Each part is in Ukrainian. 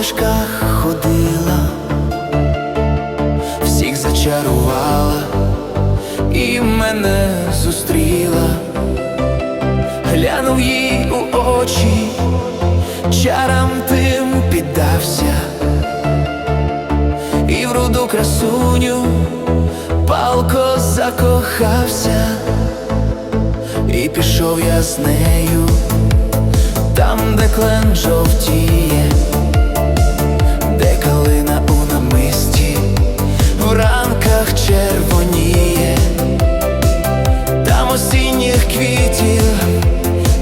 стежках ходила, всіх зачарувала і мене зустріла, глянув їй у очі, чарам тим піддався, і в руду красуню палко закохався, і пішов я з нею. Там, де клен жовтіє. Червоніє, там осінніх квітів,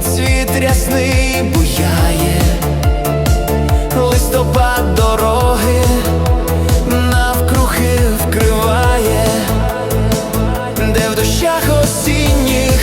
цвіт рясний буяє, листопад дороги навкруги вкриває, де в дощах осінніх,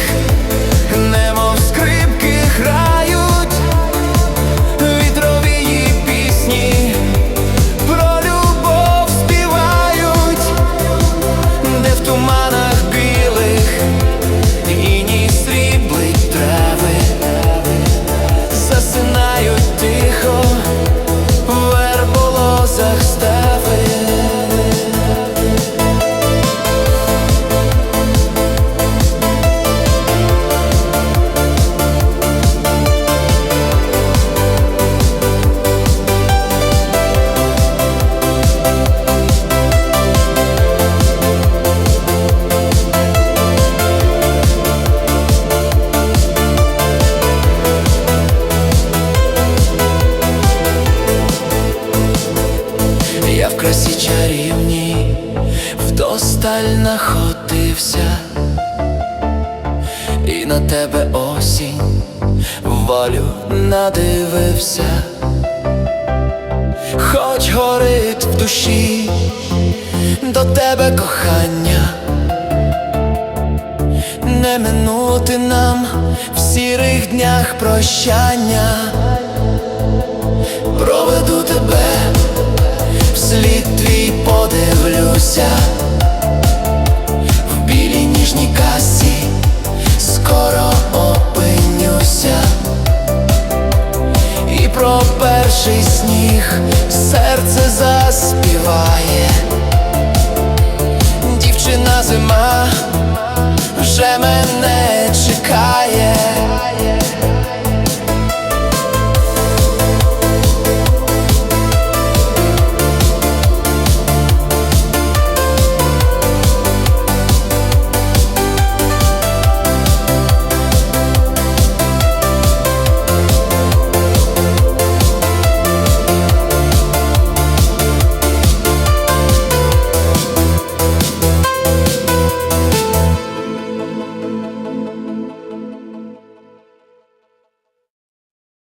Я в красі чарівній вдосталь находився, і на тебе осінь волю надивився, хоч горить в душі до тебе кохання, не минути нам в сірих днях прощання, проведу тебе вслід твій подивлюся, в білій ніжній касі скоро опинюся, і про перший сніг серце заспіває.